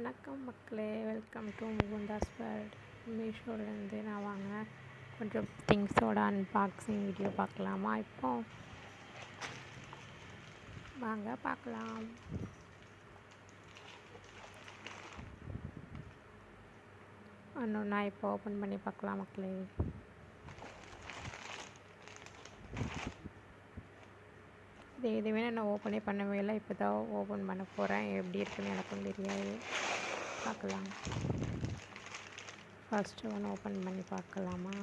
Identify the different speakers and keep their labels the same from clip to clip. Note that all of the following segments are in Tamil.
Speaker 1: வணக்கம் மக்களே. வெல்கம் டு முகுந்தாஸ் வேர்ல்ட் மீஷோலேருந்து நான் வாங்கினேன் கொஞ்சம் திங்ஸோட அன்பாக்சிங் வீடியோ பார்க்கலாமா இப்போ? வாங்க பார்க்கலாம். ஒன்று நான் இப்போ ஓப்பன் பண்ணி பார்க்கலாம் மக்களே. இது எதுவுமே நான் ஓப்பனே பண்ணவே இல்லை. இப்போ தான் ஓப்பன் பண்ண போகிறேன் எப்படி இருக்குன்னு எனக்கும் தெரியாது. பார்க்கலாம். ஃபஸ்ட்டு ஒன்று ஓப்பன் பண்ணி பார்க்கலாமா?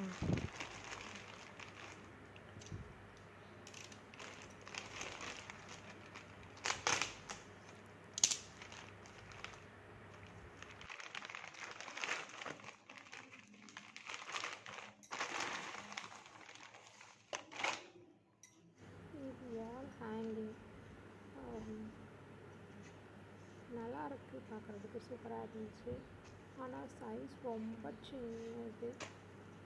Speaker 1: பார்க்குறதுக்கு சூப்பராக இருந்துச்சு. ஆனால் சைஸ் ரொம்ப சின்னது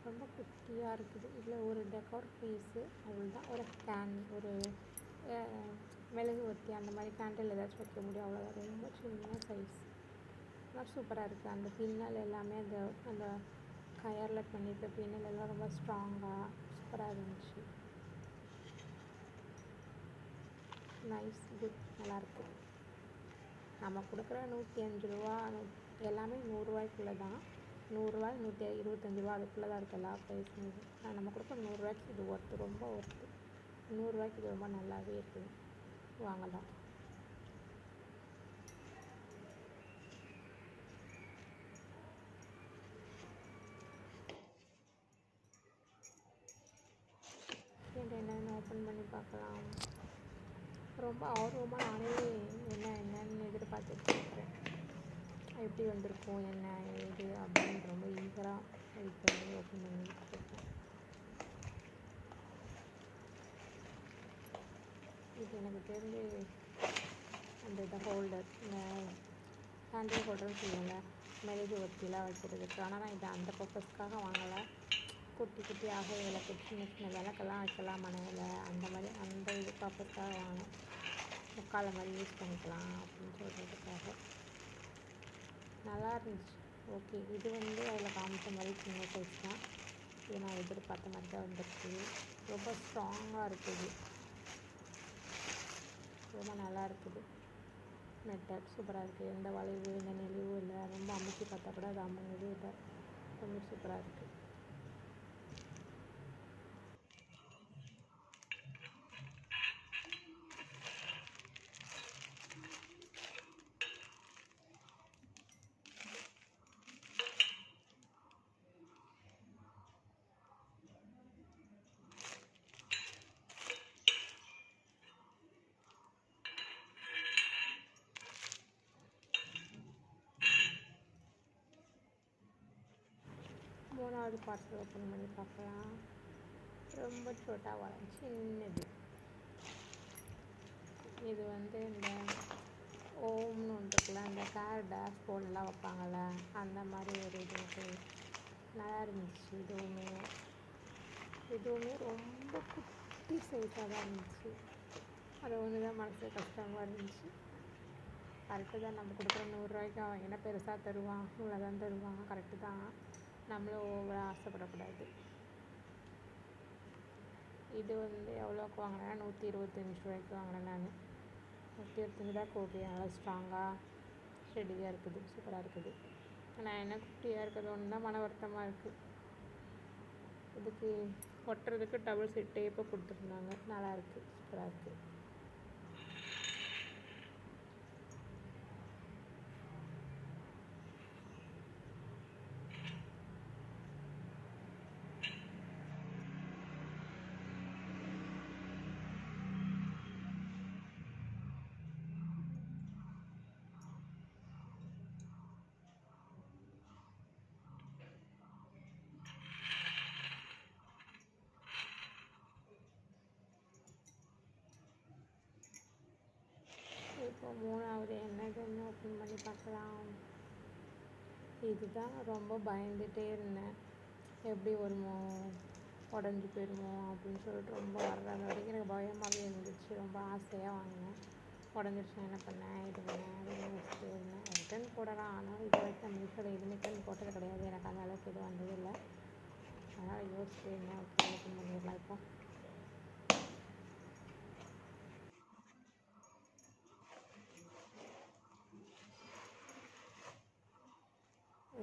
Speaker 1: ரொம்ப குட்டியாக இருக்குது. இதில் ஒரு டெக்கார் பீஸு அவ்வளோதான் ஒரு கேன் ஒரு மிளகு ஒத்தி வத்தி அந்த மாதிரி கேண்டில் ஏதாச்சும் வைக்க முடியும். அவ்வளோதான் ரொம்ப சின்ன சைஸ் ஆனால் சூப்பராக இருக்குது அந்த பின்னல் எல்லாமே அந்த அந்த கயரில் பண்ணியிருக்க பின்னல் எல்லாம் ரொம்ப ஸ்ட்ராங்காக சூப்பராக இருந்துச்சு. நைஸ் குட் நல்லாயிருக்கு நம்ம கொடுக்குற நூற்றி அஞ்சு ரூபா நூ எல்லாமே நூறுரூவாய்க்குள்ளே தான் நூறுரூவா நூற்றி இருபத்தஞ்சி ரூபா அதுக்குள்ளே தான் இருக்குது எல்லா ப்ரைஸும் ஆனால் நம்ம கொடுக்குற நூறுரூவாய்க்கு இது ஒர்த்து ரொம்ப ஒர்த்து நூறுரூவாய்க்கு இது ரொம்ப நல்லாவே இருக்குது. வாங்கலாம். என்னென்னு ஓப்பன் பண்ணி பார்க்கலாம். ரொம்ப ஆர்வமாக நானே பார்த்து இருக்கிறேன் எப்படி வந்திருக்கும் என்ன ஏது அப்படின்னு ரொம்ப ஈகராக வெயிட் பண்ணி ஓப்பன் பண்ணிட்டு இருக்கேன் இது எனக்கு தெரிஞ்சு அந்த இதை ஹோல்டர் இந்த ஹேண்டில் ஹோல்டர்னு சொல்லுவாங்க மெழுகு ஒத்திலாம் வைக்கிறதுக்கு ஆனால் நான் இதை அந்த பர்பஸ்க்காக வாங்கலை. குட்டி குட்டியாக இதில் சின்ன சின்ன விளக்கெல்லாம் வைக்கலாம் மனையில் அந்த மாதிரி அந்த இது பர்பஸ்க்காக வாங்கினேன். முக்கால மாதிரி யூஸ் பண்ணிக்கலாம். நல்லா இருந்துச்சு. ஓகே இது வந்து அதில் காமிச்ச மாதிரி சின்ன சைஸ் தான். இது நான் எதிர்பார்த்த மாதிரி தான் வந்துருக்கு. ரொம்ப ஸ்ட்ராங்காக இருக்குது ரொம்ப நல்லா இருக்குது. நெட்டர் சூப்பராக இருக்குது எந்த வளைவு எந்த நெளிவும் இல்லை. ரொம்ப அமைச்சு பார்த்தா கூட அது அமுங்குது. இல்லை ரொம்ப சூப்பராக இருக்குது ரெண்டாவது பார்சல் ஓப்பன் பண்ணி பார்க்கலாம் ரொம்ப சோட்டாக வளம் சின்னது. இது வந்து இந்த ஓம்னு ஒன்று இருக்குல்ல இந்த கார் டேஷ்போர்டெலாம் வைப்பாங்கள்ல அந்த மாதிரி ஒரு இது நல்லா இருந்துச்சு. இதுவுமே இதுவுமே ரொம்ப குட்டி சைஸாக தான் இருந்துச்சு. அது ஒன்று தான் மனசு கஷ்டமாக இருந்துச்சு. கரெக்டு தான் நம்ம கொடுக்குற நூறுரூவாய்க்கு அவன் என்ன பெருசாக தருவான் இவ்வளோ தான் தருவான் கரெக்டு தான். நம்மளும் ஓவராக ஆசைப்படக்கூடாது. இது வந்து எவ்வளோக்கு வாங்கினேன் நூற்றி இருபத்தஞ்சி ரூபாய்க்கு வாங்கினேன் நான். நூற்றி இருபத்தஞ்சி தான் ஓகே நல்லா ஸ்ட்ராங்காக ஸ்டெடியாக இருக்குது. சூப்பராக இருக்குது. ஆனால் என்ன குட்டியாக இருக்கிறது ஒன்று தான் மன வருத்தமாக இருக்குது இதுக்கு ஒட்டுறதுக்கு டபுள் சீட் டேப்பை கொடுத்துருந்தாங்க. நல்லாயிருக்கு சூப்பராக இருக்குது இப்போ மூணாவது என்னதுன்னு ஓப்பன் பண்ணி பார்க்கலாம். இதுதான் ரொம்ப பயந்துகிட்டே இருந்தேன். எப்படி வருமோ உடஞ்சி போயிடுமோ அப்படின்னு சொல்லிட்டு ரொம்ப வர்ற வரைக்கும் எனக்கு பயமாகவே இருந்துச்சு. ரொம்ப ஆசையாக வாங்கினேன். உடஞ்சிருச்சுன்னா என்ன பண்ணேன்? இது பண்ணேன். அப்படின்னு யோசிச்சுட்டு இருந்தேன் ரிட்டன் போடலாம். ஆனால் இது வரைக்கும் நான் மீஷோவில் எதுவுமே ரிட்டன் போட்டது கிடையாது. எனக்கு அந்த அளவுக்கு எதுவும் வந்ததில்லை. அதனால் யோசிச்சுட்டு இருந்தேன் ஓகே பண்ணிடலாம் இப்போ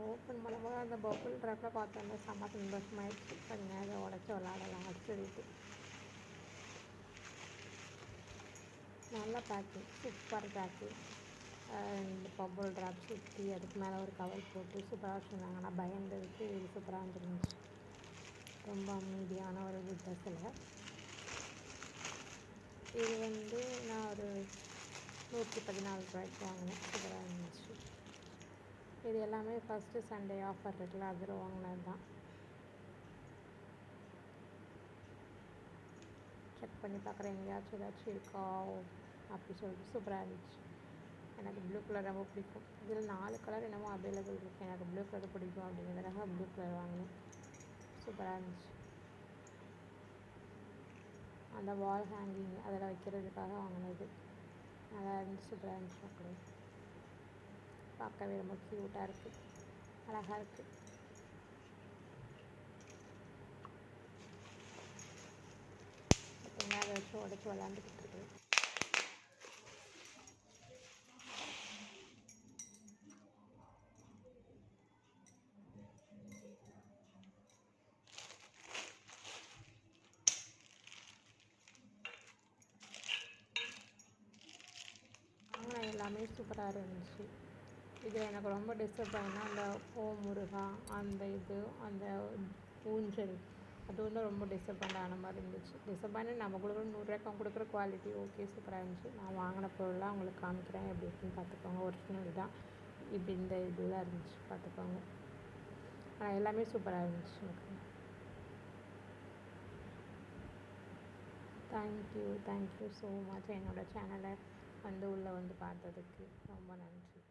Speaker 1: ஓப்பன் பண்ணும்போது அந்த பபுள் ட்ராப்பில் பார்த்தோன்னே செம்ம சந்தோஷமாயிடுச்சு சரிங்க அதை உடச்சி விளாடலாம் சொல்லிட்டு. நல்ல பேக்கிங் சூப்பர் பேக்கிங் இந்த பபுள் ட்ராப் சுற்றி அதுக்கு மேலே ஒரு கவர் போட்டு சூப்பராக வச்சுருந்தாங்க நான் பயந்ததுக்கு இது சூப்பராக இருந்துச்சு. ரொம்ப அமைதியான ஒரு ட்ரெஸ்ஸில் இது வந்து நான் ஒரு நூற்றி பதினாலு ரூபாய்க்கு வாங்கினேன். சூப்பராக இருந்துச்சு. இது எல்லாமே ஃபஸ்ட்டு சண்டே ஆஃபர் இருக்குல்ல அதில் வாங்கினது தான். செக் பண்ணி பார்க்குறேன் எங்கேயாச்சும் ஏதாச்சும் இருக்கா அப்படி சொல்லிட்டு சூப்பராக இருந்துச்சு. எனக்கு ப்ளூ கலர் ரொம்ப பிடிக்கும். இதில் நாலு கலர் என்னமோ அவைலபிள் இருக்குது எனக்கு ப்ளூ கலர் பிடிக்கும் அப்படிங்கிறதுக்காக ப்ளூ கலர் வாங்கினேன். சூப்பராக இருந்துச்சு. அந்த வால் ஹேங்கிங் அதில் வைக்கிறதுக்காக வாங்கினது. நல்லா இருந்துச்சு சூப்பராக இருந்துச்சு அப்படியே பார்க்கவே ரொம்ப க்யூட்டாக இருக்குது அழகாக இருக்குது பார்த்தீங்கன்னா அதை வச்சு உடச்சி விளாண்டுக்கிட்டு இருக்குது எல்லாமே சூப்பராக இருந்துச்சு. இது எனக்கு ரொம்ப டிஸ்டர்ப் ஆகினா அந்த ஓ முருகா அந்த இது அந்த ஊஞ்சல் அது வந்து ரொம்ப டிசப்பாயிண்ட் ஆன மாதிரி இருந்துச்சு. டிசப்பாயிண்ட் நம்ம கொடுக்குற நூறுரூவாய்க்கு அவங்க கொடுக்குற குவாலிட்டி ஓகே சூப்பராக இருந்துச்சு. நான் வாங்கின பொருள்லாம் உங்களுக்கு காமிக்கிறேன் எப்படி இருக்குன்னு பார்த்துக்கோங்க. ஒரிஜினல் தான். இப்படி இந்த இதெல்லாம் இருந்துச்சு பார்த்துக்கோங்க. ஆனால் எல்லாமே சூப்பராக இருந்துச்சு எனக்கு. தேங்க்யூ தேங்க்யூ ஸோ மச் என்னோடய சேனலை வந்து உள்ளே வந்து பார்த்ததுக்கு ரொம்ப நன்றி.